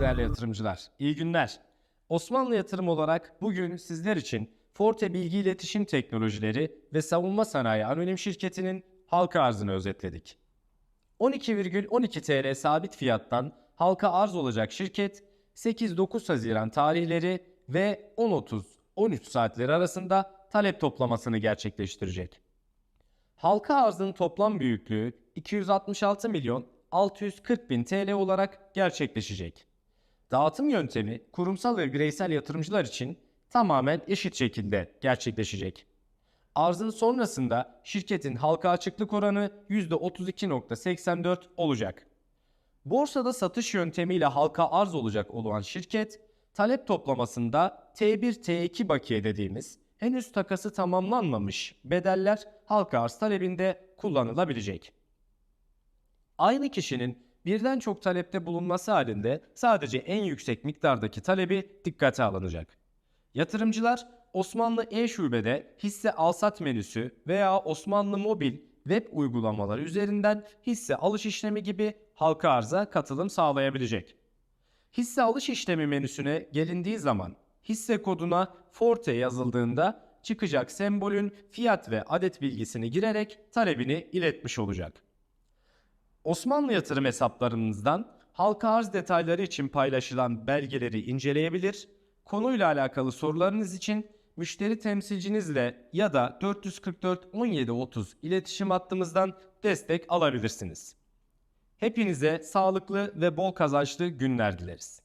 değerli yatırımcılar. İyi günler. Osmanlı Yatırım olarak bugün sizler için Forte Bilgi İletişim Teknolojileri ve Savunma Sanayi Anonim Şirketi'nin halka arzını özetledik. 12,12 TL sabit fiyattan halka arz olacak şirket 8-9 Haziran tarihleri ve 10.30-13 saatleri arasında talep toplamasını gerçekleştirecek. Halka arzın toplam büyüklüğü 266 milyon 640 bin TL olarak gerçekleşecek. Dağıtım yöntemi kurumsal ve bireysel yatırımcılar için tamamen eşit şekilde gerçekleşecek. Arzın sonrasında şirketin halka açıklık oranı %32.84 olacak. Borsada satış yöntemiyle halka arz olacak olan şirket, talep toplamasında T1 T2 bakiye dediğimiz henüz takası tamamlanmamış bedeller halka arz talebinde kullanılabilecek. Aynı kişinin birden çok talepte bulunması halinde sadece en yüksek miktardaki talebi dikkate alınacak. Yatırımcılar Osmanlı e-şubede hisse alsat menüsü veya Osmanlı mobil web uygulamaları üzerinden hisse alış işlemi gibi halka arza katılım sağlayabilecek. Hisse alış işlemi menüsüne gelindiği zaman hisse koduna Forte yazıldığında çıkacak sembolün fiyat ve adet bilgisini girerek talebini iletmiş olacak. Osmanlı yatırım hesaplarınızdan halka arz detayları için paylaşılan belgeleri inceleyebilir, konuyla alakalı sorularınız için müşteri temsilcinizle ya da 444 17 30 iletişim hattımızdan destek alabilirsiniz. Hepinize sağlıklı ve bol kazançlı günler dileriz.